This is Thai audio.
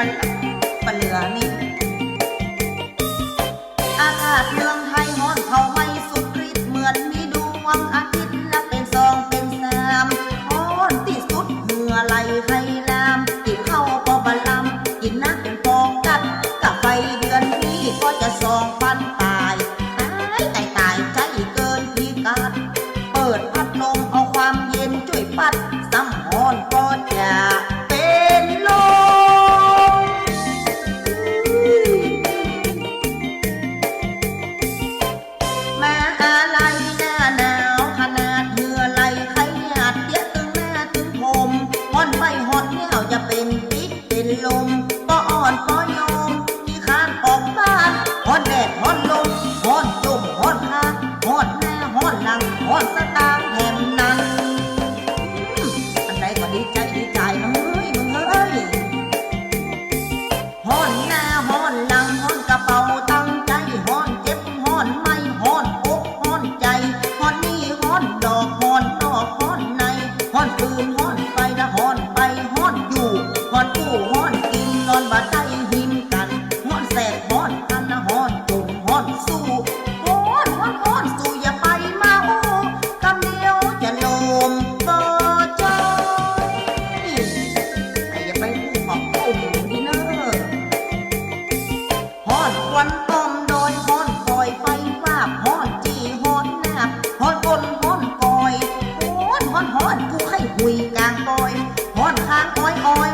ปันปันเหลือนี่ อากาศเมืองไทยร้อนเขาไม่สุดฤทธิ์เหมือนมีดวงอาทิตย์และเป็นสองเป็นสามร้อนที่สุดเหงื่อไหลให้ลามกินข้าวปอบะลำกินน้ำเป็นฟองกัดกับไฟเดือนนี้ก็จะสองพันตาย ลมก็อ่อนก็ อนอันหอนตุ่มหอนสู้หอนหอนหอนสู้อย่าไปมาโอ้กำเดียวจะโนมบอจอยอ้ย่าไปหอกตุ่มนี่เนอะห้อนควันต้มโดยหอนปล่อยไฟฟ้าหอนจีหอนหน้าหอนบนห้อนปล่อยหอนหอนหอนกูให้หุยกลางปล่อยหอนข้างอ้อยอ้อย